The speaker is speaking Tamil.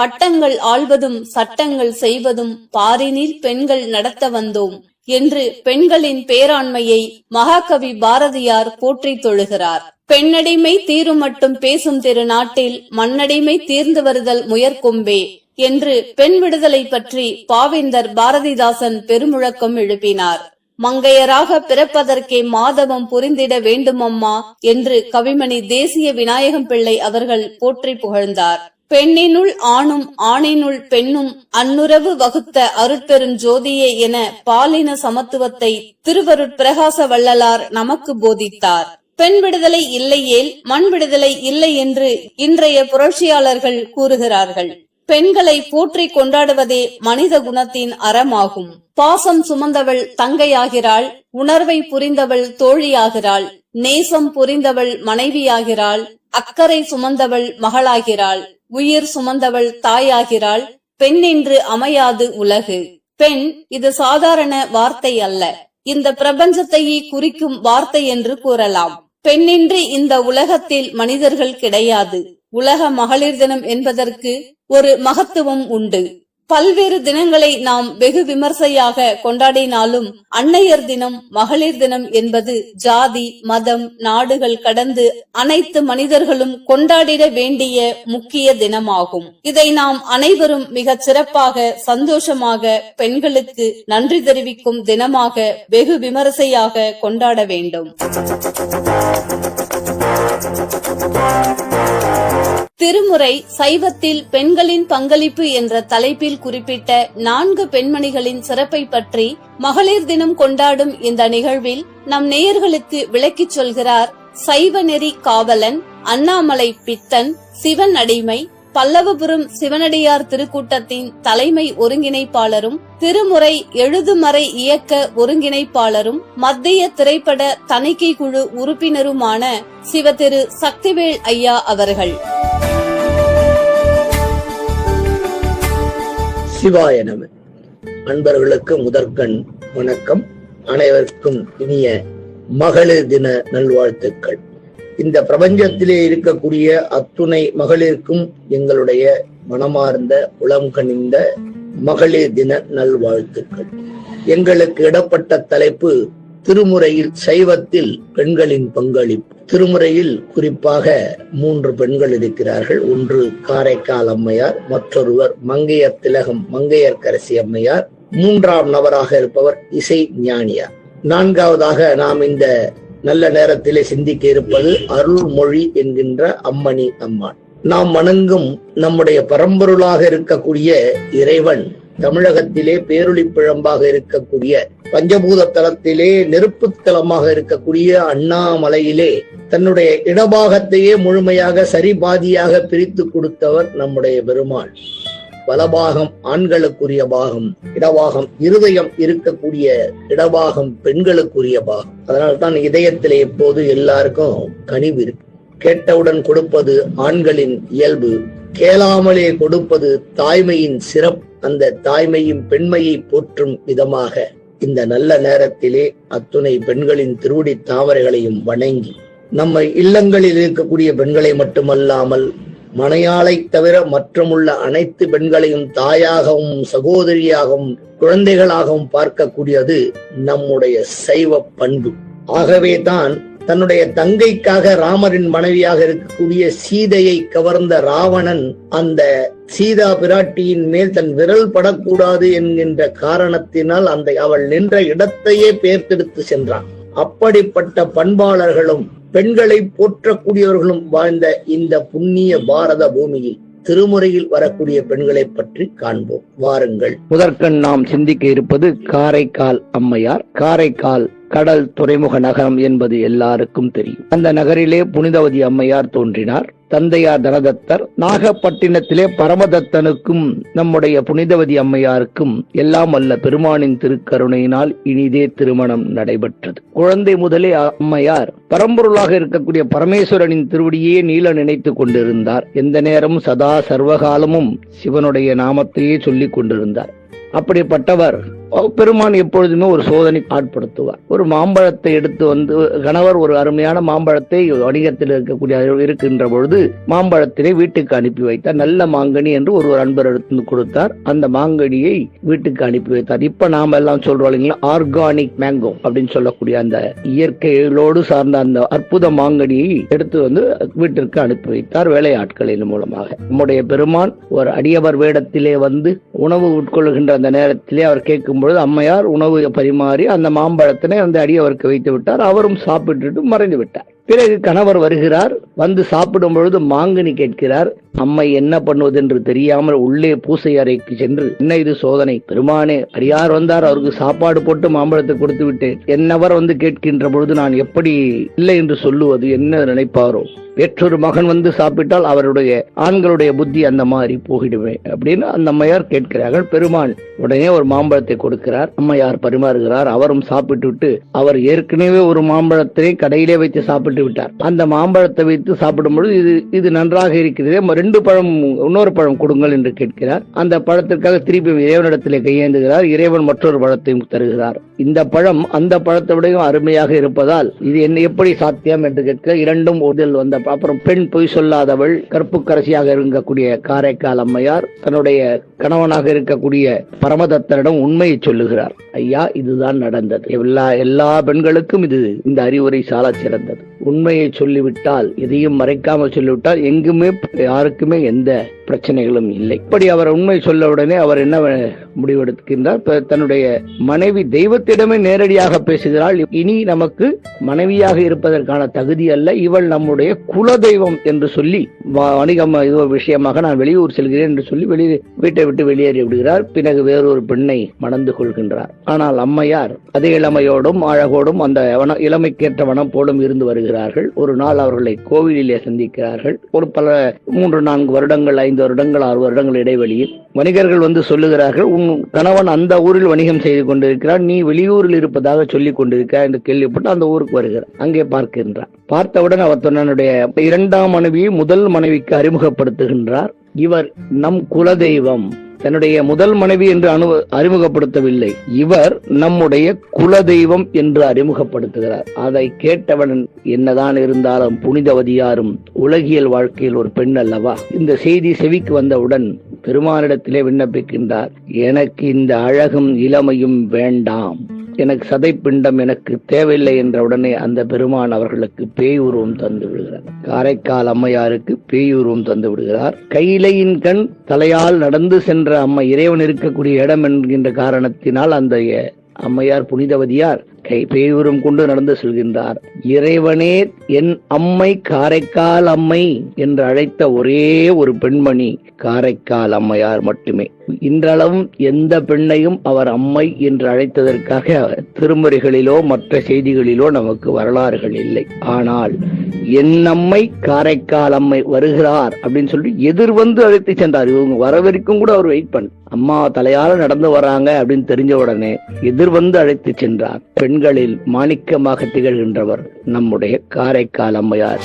பட்டங்கள் ஆள்வதும் சட்டங்கள் செய்வதும் பாரினில் பெண்கள் நடத்த வந்தோம் என்று பெண்களின் பேராண்மையை மகாகவி பாரதியார் போற்றித் தொழுகிறார். பெண்ணடிமை தீரும் மட்டும் பேசும் திரு நாட்டில் மண்ணடிமை தீர்ந்து வருதல் முயற்கொம்பே என்று பெண் விடுதலை பற்றி பாவேந்தர் பாரதிதாசன் பெருமுழக்கம் எழுப்பினார். மங்கையராக பிறப்பதற்கே மாதவம் புரிந்திட வேண்டுமம்மா என்று கவிமணி தேசிய விநாயகம் பிள்ளை அவர்கள் போற்றி புகழ்ந்தார். பெண்ணினுள் ஆணும் ஆணினுள் பெண்ணும் அன்னுறவு வகுத்த அருட்பெருஞ்சோதியே என பாலின சமத்துவத்தை திருவருட் பிரகாச வள்ளலார் நமக்கு போதித்தார். பெண் விடுதலை இல்லையேல் மண் விடுதலை இல்லை என்று இன்றைய புரட்சியாளர்கள் கூறுகிறார்கள். பெண்களை போற்றி கொண்டாடுவதே மனித குணத்தின் அறமாகும். பாசம் சுமந்தவள் தங்கையாகிறாள் உணர்வை புரிந்தவள் தோழியாகிறாள் நேசம் புரிந்தவள் மனைவியாகிறாள் அக்கறை சுமந்தவள் மகளாகிறாள் உயிர் சுமந்தவள் தாயாகிறாள் பெண் என்று அமையாது உலகு. பெண் இது சாதாரண வார்த்தை அல்ல. இந்த பிரபஞ்சத்தையே குறிக்கும் வார்த்தை என்று கூறலாம். பெண்ணின்றி இந்த உலகத்தில் மனிதர்கள் கிடையாது. உலக மகளிர் தினம் என்பதற்கு ஒரு மகத்துவம் உண்டு. பல்வேறு தினங்களை நாம் வெகு விமர்சையாக கொண்டாடினாலும் அன்னையர் தினம் மகளிர் தினம் என்பது ஜாதி மதம் நாடுகள் கடந்து அனைத்து மனிதர்களும் கொண்டாடிட வேண்டிய முக்கிய தினமாகும். இதை நாம் அனைவரும் மிகச் சிறப்பாக சந்தோஷமாக பெண்களுக்கு நன்றி தெரிவிக்கும் தினமாக வெகு விமரிசையாக கொண்டாட வேண்டும். திருமுறை சைவத்தில் பெண்களின் பங்களிப்பு என்ற தலைப்பில் குறிப்பிட்ட நான்கு பெண்மணிகளின் சிறப்பை பற்றி மகளிர் தினம் கொண்டாடும் இந்த நிகழ்வில் நம் நேயர்களுக்கு விளக்கிச் சொல்கிறார் சைவ நெறி காவலன் அண்ணாமலை பித்தன் சிவன் அடிமை பல்லவபுரம் சிவனடியார் திருக்கூட்டத்தின் தலைமை ஒருங்கிணைப்பாளரும் திருமுறை எழுதுமறை இயக்க ஒருங்கிணைப்பாளரும் மத்திய திரைப்பட தணிக்கை குழு உறுப்பினருமான சிவ திரு சக்திவேல் ஐயா அவர்கள். சிவாய நம அன்பர்களுக்கு முதற்கண் வணக்கம். அனைவருக்கும் இனிய மகளிர் தின நல்வாழ்த்துக்கள். இந்த பிரபஞ்சத்திலே இருக்கக்கூடிய அத்துணை மகளிருக்கும் எங்களுடைய மனமார்ந்த உளம் கனிந்த மகளிர் தின நல்வாழ்த்துக்கள். எங்களுக்கு இடப்பட்ட தலைப்பு திருமுறையில் சைவத்தில் பெண்களின் பங்களிப்பு. திருமுறையில் குறிப்பாக மூன்று பெண்கள் இருக்கிறார்கள். ஒன்று காரைக்கால் அம்மையார் மற்றொருவர் மங்கையர் திலகம் மங்கையர்க்கரசி அம்மையார். மூன்றாம் நபராக இருப்பவர் இசை ஞானியார். நான்காவதாக நாம் இந்த நல்ல நேரத்திலே சிந்திக்க இருப்பது அருள்மொழி என்கின்ற அம்மணி அம்மான் நாம் வணங்கும் நம்முடைய பரம்பொருளாக இருக்கக்கூடிய இறைவன் தமிழகத்திலே பேரொளி பிழம்பாக இருக்கக்கூடிய பஞ்சபூத தலத்திலே நெருப்பு தலமாக இருக்கக்கூடிய அண்ணாமலையிலே தன்னுடைய இடபாகத்தையே முழுமையாக சரிபாதியாக பிரித்து கொடுத்தவர் நம்முடைய பெருமாள். வலபாகம் ஆண்களுக்குரிய பாகம் இடபாகம் இருதயம் இருக்கக்கூடிய இடபாகம் பெண்களுக்குரிய பாகம். அதனால்தான் இதயத்திலே எப்போது எல்லாருக்கும் கனிவு இருக்கு. கேட்டவுடன் கொடுப்பது ஆண்களின் இயல்பு கேளாமலே கொடுப்பது தாய்மையின் சிறப்பு. அந்த தாய்மையும் பெண்மையை போற்றும் விதமாக இந்த நல்ல நேரத்திலே அத்துணை பெண்களின் திருவடி தாமரைகளையும் வணங்கி நம்ம இல்லங்களில் இருக்கக்கூடிய பெண்களை மட்டுமல்லாமல் மனையாளை தவிர மற்றுமுள்ள அனைத்து பெண்களையும் தாயாகவும் சகோதரியாகவும் குழந்தைகளாகவும் பார்க்கக்கூடியது நம்முடைய சைவ பண்பு. ஆகவே தான் தன்னுடைய தங்கைக்காக ராமரின் மனைவியாக இருக்கக்கூடிய சீதையை கவர்ந்த ராவணன் அந்த சீதா பிராட்டியின் மேல் தன் விரல் படக்கூடாது என்கின்ற காரணத்தினால் அந்த அவள் நின்ற இடத்தையே பேர்த்தெடுத்து சென்றான். அப்படிப்பட்ட பண்பாளர்களும் பெண்களை போற்றக்கூடியவர்களும் வாழ்ந்த இந்த புண்ணிய பாரத பூமியில் திருமுறையில் வரக்கூடிய பெண்களை பற்றி காண்போம். வாருங்கள். முதற்கண் நாம் சிந்திக்க இருப்பது காரைக்கால் அம்மையார். காரைக்கால் கடல் துறைமுக நகரம் என்பது எல்லாருக்கும் தெரியும். அந்த நகரிலே புனிதவதி அம்மையார் தோன்றினார். தந்தையார் தனதத்தர். நாகப்பட்டினத்திலே பரமதத்தனுக்கும் நம்முடைய புனிதவதி அம்மையாருக்கும் எல்லாம் அல்ல பெருமானின் திருக்கருணையினால் இனிதே திருமணம் நடைபெற்றது. குழந்தை முதலே அம்மையார் பரம்பொருளாக இருக்கக்கூடிய பரமேஸ்வரனின் திருவடியே நீல நினைத்துக் கொண்டிருந்தார். எந்த நேரமும் சதா சர்வகாலமும் சிவனுடைய நாமத்தையே சொல்லிக் கொண்டிருந்தார். அப்படிப்பட்டவர் பெருமான் எப்பொழுதுமே ஒரு சோதனை ஆட்படுத்துவார் ஒரு மாம்பழத்தை எடுத்து வந்து கணவர் ஒரு அருமையான மாம்பழத்தை வணிகத்தில் இருக்கக்கூடிய இருக்கின்ற பொழுது மாம்பழத்தினை வீட்டுக்கு அனுப்பி வைத்தார். நல்ல மாங்கனி என்று ஒரு அன்பர் எடுத்து வந்து கொடுத்தார். அந்த மாங்கனியை வீட்டுக்கு அனுப்பி வைத்தார். இப்ப நாம எல்லாம் சொல்றோம் இல்லைங்களா? ஆர்கானிக் மேங்கோ அப்படின்னு சொல்லக்கூடிய அந்த இயற்கையோடு சார்ந்த அந்த அற்புத மாங்கனியை எடுத்து வந்து வீட்டிற்கு அனுப்பி வைத்தார் வேலையாட்களின் மூலமாக. நம்முடைய பெருமான் ஒரு அடியவர் வேடத்திலே வந்து உணவு உட்கொள்கின்ற அந்த நேரத்திலே அவர் கேட்கும் பொழுது அம்மையார் உணவு பரிமாறி அந்த மாம்பழத்தினை அந்த அடியவருக்கு வைத்து விட்டார். அவரும் சாப்பிட்டுட்டு மறைந்து விட்டார். பிறகு கணவர் வருகிறார். வந்து சாப்பிடும் பொழுது மாங்கனி கேட்கிறார். அம்மை என்ன பண்ணுவது என்று தெரியாமல் உள்ளே பூசை அறைக்கு சென்று என்ன இது சோதனை? பெருமானே அடியார் வந்தார். அவருக்கு சாப்பாடு போட்டு மாம்பழத்தை கொடுத்து விட்டேன். என்னவர் வந்து கேட்கின்ற பொழுது நான் எப்படி இல்லை என்று சொல்லுவது என்ன நினைப்பாரோ? பெற்றொரு மகன் வந்து சாப்பிட்டால் அவருடைய ஆண்களுடைய புத்தி அந்த மாதிரி போகிடுமே அப்படின்னு அந்த அம்மையார் கேட்கிறார்கள். பெருமான் உடனே ஒரு மாம்பழத்தை கொடுக்கிறார். அம்மையார் பரிமாறுகிறார். அவரும் சாப்பிட்டு விட்டு அவர் ஏற்கனவே ஒரு மாம்பழத்தை கடையிலே வைத்து சாப்பிட்டு விட்டார். அந்த மாம்பழத்தை வைத்து சாப்பிடும் பொழுது இது இது நன்றாக இருக்கிறதே. ரெண்டு பழம் இன்னொரு பழம் கொடுங்கள் என்று கேட்கிறார். அந்த பழத்திற்காக திருப்பி இறைவனிடத்திலே கையேந்துகிறார். இறைவன் மற்றொரு பழத்தையும் தருகிறார். இந்த பழம் அந்த பழத்தை விடையும் அருமையாக இருப்பதால் இது என்ன எப்படி சாத்தியம் என்று கேட்க இரண்டும் ஒதில் வந்த அப்புறம் பெண் பொய் சொல்லாதவள் கற்புக்கரசியாக இருக்கக்கூடிய காரைக்கால் அம்மையார் தன்னுடைய கணவனாக இருக்கக்கூடிய பரமதத்தனிடம் உண்மையை சொல்லுகிறார். ஐயா இதுதான் நடந்தது. எல்லா எல்லா பெண்களுக்கும் இது இந்த அறிவுரை சால சிறந்தது. உண்மையை சொல்லிவிட்டால் எதையும் மறைக்காமல் சொல்லிவிட்டால் எங்குமே யாருக்குமே எந்த பிரச்சனைகளும் இல்லை. இப்படி அவர் உண்மை சொல்ல உடனே அவர் என்ன முடிவெடுக்கின்றார்? தன்னுடைய மனைவி தெய்வத்திடமே நேரடியாக பேசுகிறாள். இனி நமக்கு மனைவியாக இருப்பதற்கான தகுதி அல்ல. இவள் நம்முடைய குல தெய்வம் என்று சொல்லி வ- வணிகம் இது ஒரு விஷயமாக நான் வெளியூர் செல்கிறேன் என்று சொல்லி வெளியே வீட்டை விட்டு வெளியேறி விடுகிறார். பிறகு வேறொரு பெண்ணை மணந்து கொள்கின்றார். ஆனால் அம்மையார் அதே இளமையோடும் அழகோடும் அந்த வன இளமைக்கேற்ற வனப்போடும் இருந்து செல்கிறார்கள். ஒரு நாள் அவர்களை கோவிலிலே சந்திக்கிறார்கள். ஒரு பல மூன்று நான்கு வருடங்கள் ஐந்து வருடங்கள் ஆறு வருடங்கள் இடைவெளியில் வணிகர்கள் வந்து சொல்லுகிறார்கள் உன் கணவன் அந்த ஊரில் வணிகம் செய்து கொண்டிருக்கிறார். நீ வெளியூரில் இருப்பதாக சொல்லிக் கொண்டிருக்கிறார் என்று கேள்விப்பட்டு அந்த ஊருக்கு வருகிறார். அங்கே பார்க்கின்றார். பார்த்தவுடன் அவர் தன்னுடைய இரண்டாம் மனைவியை முதல் மனைவிக்கு அறிமுகப்படுத்துகின்றார். இவர் நம் குலதெய்வம். தன்னுடைய முதல் மனைவி என்று அனு அறிமுகப்படுத்தவில்லை. இவர் நம்முடைய குலதெய்வம் என்று அறிமுகப்படுத்துகிறார். அதை கேட்டவன் என்னதான் இருந்தாலும் புனிதவதியாரும் உலகியல் வாழ்க்கையில் ஒரு பெண் அல்லவா? இந்த செய்தி செவிக்கு வந்தவுடன் பெருமானிடத்திலே விண்ணப்பிக்கின்றார். எனக்கு இந்த அழகும் இளமையும் வேண்டாம். எனக்கு சதைப்பிண்டம் எனக்கு தேவையில்லை என்ற உடனே அந்த பெருமான் அவர்களுக்கு பேய் உருவம் தந்து விடுகிறார். காரைக்கால் அம்மையாருக்கு பேய் உருவம் தந்து விடுகிறார். கையிலையின் கண் தலையால் நடந்து சென்ற அம்மை இறைவன் இருக்கக்கூடிய இடம் என்கின்ற காரணத்தினால் அந்த அம்மையார் புனிதவதியார் கை கொண்டு நடந்து செல்கின்றார். இறைவனே என் அம்மை காரைக்கால் அம்மை என்று அழைத்த ஒரே ஒரு பெண்மணி காரைக்கால் அம்மையார் மட்டுமே. இன்றளவும் எந்த பெண்ணையும் அவர் அம்மை என்று அழைத்ததற்காக திருமுறைகளிலோ மற்ற செய்திகளிலோ நமக்கு வரலாறுகள் இல்லை. ஆனால் என் அம்மை காரைக்கால் அம்மை வருகிறார் அப்படின்னு சொல்லி எதிர் வந்து அழைத்து சென்றார். இவங்க வரவரைக்கும் கூட அவர் வெயிட் பண்ண அம்மா தலையால நடந்து வராங்க அப்படின்னு தெரிஞ்ச உடனே எதிர் வந்து அழைத்து சென்றார் பெண்களில் மாணிக்கமாக திகழ்கின்றவர் நம்முடைய காரைக்கால் அம்மையார்.